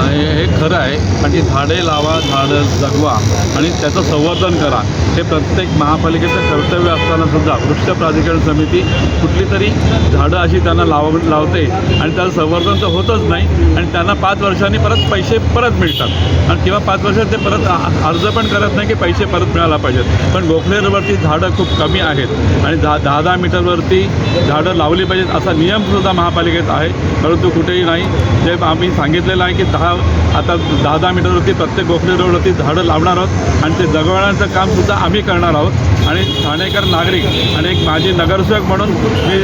I खरं आहे आणि ती झाडे लावा झाडं जगवा आणि त्याचं संवर्धन करा. हे प्रत्येक महापालिकेचं कर्तव्य असताना सुद्धा वृक्ष प्राधिकरण समिती कुठली तरी झाडं अशी त्यांना लाव लावते आणि त्याचं संवर्धन तर होतच नाही आणि त्यांना पाच वर्षांनी परत पैसे परत मिळतात. आणि किंवा पाच वर्षात ते परत अर्ज पण करत नाही की पैसे परत मिळायला पाहिजेत. पण गोखलेवरती झाडं खूप कमी आहेत आणि दहा दहा दहा मीटरवरती झाडं लावली पाहिजेत असा नियमसुद्धा महापालिकेत आहे. परंतु कुठेही नाही. जे आम्ही सांगितलेलं आहे की दहा आता दहा दहा मीटरवरती प्रत्येक गोखले रोडवरती झाडं लावणार आहोत आणि ते जगवण्याचं कामसुद्धा आम्ही करणार आहोत. आणि ठाणेकर नागरिक आणि एक माझी नगरसेवक म्हणून मी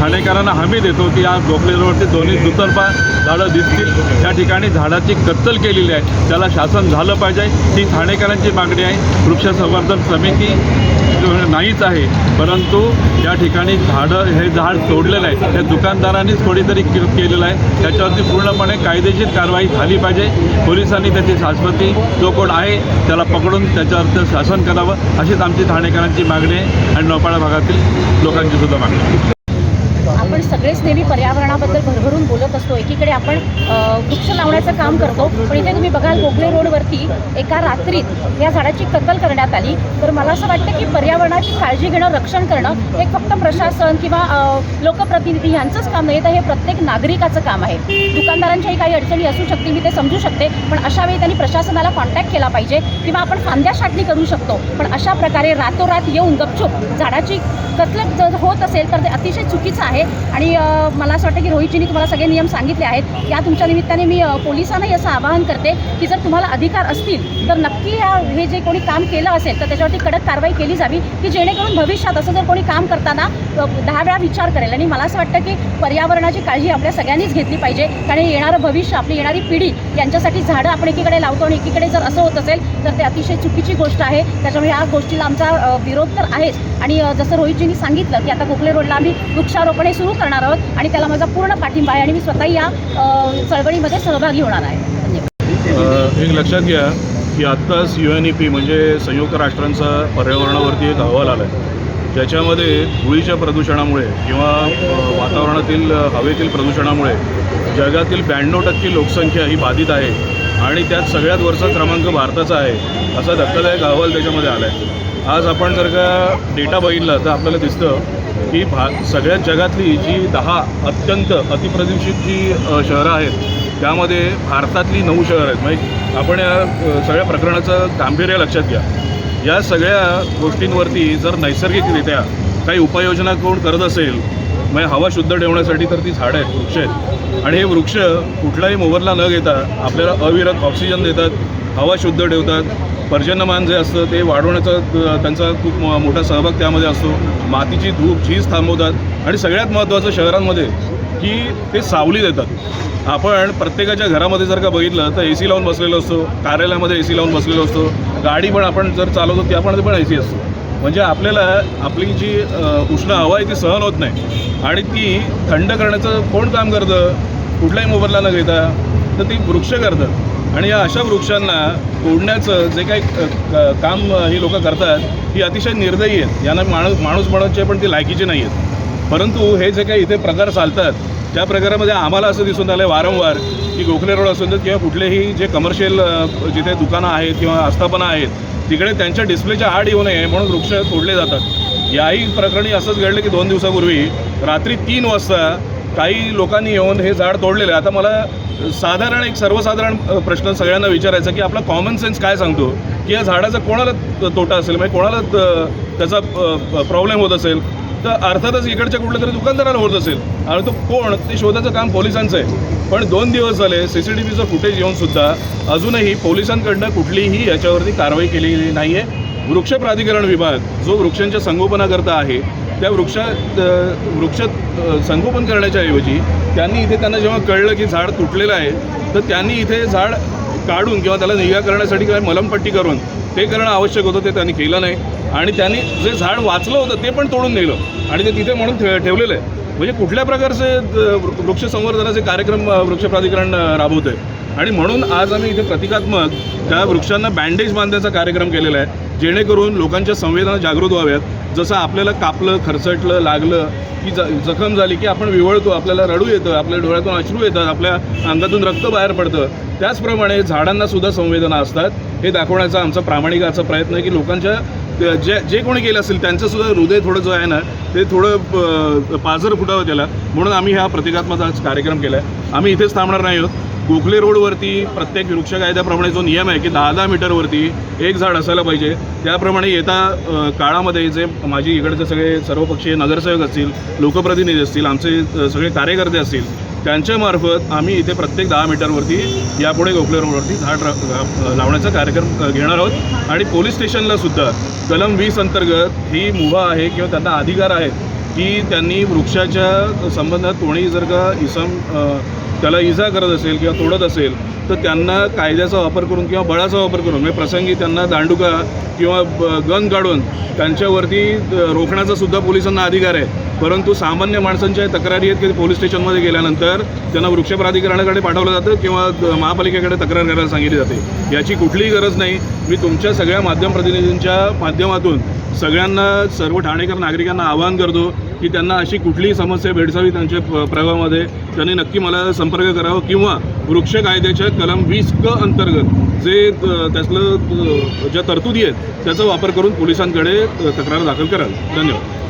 ठाणेकरांना हमी देतो की या गोखले रोडवरती दोन्ही दुतर्फा झाडं दिसतील. त्या ठिकाणी झाडाची कत्तल केलेली आहे. त्याला शासन झालं पाहिजे. ही ठाणेकरांची मागणी आहे. वृक्ष संवर्धन समिती नाहीच आहे. परंतु या ठिकाणी झाडं हे झाड तोडलेलं आहे. त्या दुकानदारांनीच कोणीतरी के केलेलं आहे. त्याच्यावरती पूर्णपणे कायदेशीर कारवाई झाली पाहिजे. पोलिसांनी त्याची शाश्वती जो कोण आहे त्याला पकडून त्याच्यावरचं शासन करावं अशीच आमची ठाणेकरांची मागणी आहे. आणि नौपाडा भागातील लोकांची सुद्धा मागणी आहे. आपण सगळेच नेहमी पर्यावरणाबद्दल भरभरून एकीकडे आपण वृक्ष लावण्याचं काम करतो. पण इथे तुम्ही बघाल गोखले रोडवरती एका रात्रीत या झाडाची कत्तल करण्यात आली. तर मला असं वाटतं की पर्यावरणाची काळजी घेणं रक्षण करणं हे फक्त प्रशासन किंवा लोकप्रतिनिधी यांचंच काम नाही तर हे प्रत्येक नागरिकाचं काम आहे. दुकानदारांच्याही काही अडचणी असू शकतील मी ते समजू शकते. पण अशा वेळी त्यांनी प्रशासनाला कॉन्टॅक्ट केला पाहिजे किंवा आपण फांद्या छाटणी करू शकतो. पण अशा प्रकारे रातोरात येऊन गपचूप झाडाची कत्ल जर होत असेल तर ते अतिशय चुकीचं आहे. आणि मला असं वाटतं की रोहितजींनी तुम्हाला सगळे नियम सांगितले आहेत. या तुमच्या निमित्ताने मी पोलिसांनाही असं आवाहन करते की जर तुम्हाला अधिकार असतील तर नक्की या हे जे कोणी काम केलं असेल तर त्याच्यावरती कडक कारवाई केली जावी की जेणेकरून भविष्यात असं जर कोणी काम करताना दहा वेळा विचार करेल. आणि मला असं वाटतं की पर्यावरणाची काळजी आपल्या सगळ्यांनीच घेतली पाहिजे कारण येणारं भविष्य आपली येणारी पिढी यांच्यासाठी झाडं आपण एकीकडे लावतो आणि एकीकडे जर असं होत असेल तर ते अतिशय चुकीची गोष्ट आहे. त्याच्यामुळे या गोष्टीला आमचा विरोध तर आहेच. आणि जसं रोहितजींनी सांगितलं की आता गोखले रोडला आम्ही वृक्षारोपण हे सुरू करणार आहोत आणि त्याला माझा पूर्ण पाठिंबा आहे आणि मी स्वतः या चळवळीमध्ये सहभागी होणार आहे. धन्यवाद. एक लक्षात घ्या की आत्ताच यू एन ई पी म्हणजे संयुक्त राष्ट्रांचा पर्यावरणावरती एक अहवाल आला आहे ज्याच्यामध्ये धुळीच्या प्रदूषणामुळे किंवा वातावरणातील हवेतील प्रदूषणामुळे जगातील ब्याण्णव टक्के लोकसंख्या ही बाधित आहे आणि त्यात सगळ्यात वरचा क्रमांक भारताचा आहे असा धक्कादायक अहवाल त्याच्यामध्ये आला आहे आज आपण जर का डेटा बघितला तर आपल्याला दिसतं की भा सगळ्यात जगातली जी दहा अत्यंत अतिप्रदूषित जी शहरं आहेत त्यामध्ये भारतातली नऊ शहरं आहेत. म्हणजे आपण या सगळ्या प्रकरणाचं गांभीर्य लक्षात घ्या. या सगळ्या गोष्टींवरती जर नैसर्गिकरित्या काही उपाययोजना कोण करत असेल म्हणजे हवा शुद्ध ठेवण्यासाठी तर ती झाडं आहेत वृक्ष आहेत. आणि हे वृक्ष कुठलाही मोबदला न घेता आपल्याला अविरत ऑक्सिजन देतात हवा शुद्ध ठेवतात पर्जन्यमान जे असतं ते वाढवण्याचा त्यांचा खूप मोठा सहभाग त्यामध्ये असतो. मातीची धूप झीज थांबवतात. आणि सगळ्यात महत्त्वाचं शहरांमध्ये की ते सावली देतात. आपण प्रत्येकाच्या घरामध्ये जर का बघितलं तर ए सी लावून बसलेलो असतो. कार्यालयामध्ये ए सी लावून बसलेलो असतो. गाडी पण आपण जर चालवतो त्यामध्ये पण ए सी असतो. म्हणजे आपल्याला आपली जी उष्ण हवा आहे ती सहन होत नाही. आणि ती थंड करण्याचं कोण काम करतं? कुठलाही मोबदला न घेता तर ती वृक्ष करतात. आणि या अशा वृक्षांना तोडण्याचं जे काही क- काम ही लोकं करतात ही अतिशय निर्दयी आहेत. यांना माणूस माणूस म्हणतचे पण ती लायकीचे नाही आहेत. परंतु हे जे काही इथे प्रकार चालतात त्या प्रकारामध्ये आम्हाला असं दिसून आलं आहे वारंवार की गोखले रोड असून देत किंवा कुठलेही जे कमर्शियल जिथे दुकानं आहेत किंवा आस्थापना आहेत तिकडे त्यांच्या डिस्प्लेच्या आड येऊ नये म्हणून वृक्ष तोडले जातात. याही प्रकरणी असंच घडलं की दोन दिवसापूर्वी रात्री तीन वाजता काही लोकांनी येऊन हे झाड तोडलेलं आहे. आता मला साधारण एक सर्वसाधारण प्रश्न सगळ्यांना विचारायचा की आपला कॉमन सेन्स काय सांगतो? की या झाडाचा कोणाला तोटा असेल? म्हणजे कोणाला त्याचा प्रॉब्लेम होत असेल? तर अर्थातच इकडच्या कुठल्या तरी दुकानदाराला होत असेल. आणि तो कोण? ते शोधाचं काम पोलिसांचं आहे. पण दोन दिवस झाले सी सी टी व्हीचं फुटेज येऊनसुद्धा अजूनही पोलिसांकडनं कुठलीही याच्यावरती कारवाई केलेली नाही आहे वृक्ष प्राधिकरण विभाग जो वृक्षांच्या संगोपनाकरता आहे त्या वृक्षा वृक्ष संगोपन करण्याच्या ऐवजी त्यांनी इथे त्यांना जेव्हा कळलं की झाड तुटलेलं आहे तर त्यांनी इथे झाड काढून किंवा त्याला निगा करण्यासाठी काय मलमपट्टी करून ते करणं आवश्यक होतं ते त्यांनी केलं नाही. आणि त्यांनी जे झाड वाचलं होतं ते पण तोडून नेलं. आणि ते तिथे म्हणून ठे ठेवलेलं आहे. म्हणजे कुठल्या प्रकारचे वृ- वृक्ष संवर्धनाचे कार्यक्रम वृक्ष प्राधिकरण राबवत आहे आणि म्हणून आज आम्ही इथे प्रतिकात्मक त्या वृक्षांना बँडेज बांधण्याचा कार्यक्रम केलेला आहे. जेणेकरून लोकांच्या संवेदना जागृत व्हाव्यात. जसं आपल्याला कापलं खरचटलं लागलं की ज जखम झाली की आपण विवळतो आपल्याला रडू येतं आपल्या डोळ्यातून अश्रू येतात आपल्या अंगातून रक्त बाहेर पडतं. त्याचप्रमाणे झाडांना सुद्धा संवेदना असतात. हे दाखवण्याचा आमचा प्रामाणिकाचा प्रयत्न आहे की लोकांच्या जे जे कोणी केलं असेल त्यांचं सुद्धा हृदय थोडं जो आहे ना ते थोडं पाझर फुटावं त्याला. म्हणून आम्ही हा प्रतिकात्मक आज कार्यक्रम केला आहे आम्ही इथेच थांबणार नाही आहोत. गोखले रोडवरती प्रत्येक वृक्ष कायद्याप्रमाणे जो नियम आहे की दहा दहा मीटरवरती एक झाड असायला पाहिजे त्याप्रमाणे येता काळामध्ये जे माझी इकडचे सगळे सर्वपक्षीय नगरसेवक असतील लोकप्रतिनिधी असतील आमचे सगळे कार्यकर्ते असतील त्यांच्यामार्फत आम्ही इथे प्रत्येक दहा मीटरवरती यापुढे गोखले रोडवरती झाड रा- लावण्याचा कार्यक्रम घेणार आहोत. आणि पोलीस स्टेशनला सुद्धा कलम वीस अंतर्गत ही मुभा आहे किंवा त्यांना अधिकार आहे की त्यांनी वृक्षाच्या संबंधात कोणी जर का इसम त्याला इजा करत असेल किंवा तोडत असेल तर त्यांना कायद्याचा वापर करून किंवा बळाचा वापर करून म्हणजे प्रसंगी त्यांना दांडुका किंवा ब- गन काढून त्यांच्यावरती रोखण्याचा सुद्धा पोलिसांना अधिकार आहे. परंतु सामान्य माणसांच्या तक्रारी आहेत की पोलीस स्टेशनमध्ये गेल्यानंतर त्यांना वृक्ष प्राधिकरणाकडे पाठवलं जातं किंवा महापालिकेकडे तक्रार करायला सांगितली जाते. याची कुठलीही गरज नाही. मी तुमच्या सगळ्या माध्यम प्रतिनिधींच्या माध्यमातून सगळ्यांना सर्व ठाणेकर नागरिकांना आवाहन करतो की त्यांना अशी कुठलीही समस्या भेडसावी त्यांच्या प- प्रभावामध्ये त्यांनी नक्की मला संपर्क करावा किंवा वृक्ष कायद्याच्या कलम वीस क अंतर्गत जे त्यातलं ज्या तरतुदी आहेत त्याचा वापर करून पोलिसांकडे तक्रार दाखल कराल धन्यवाद.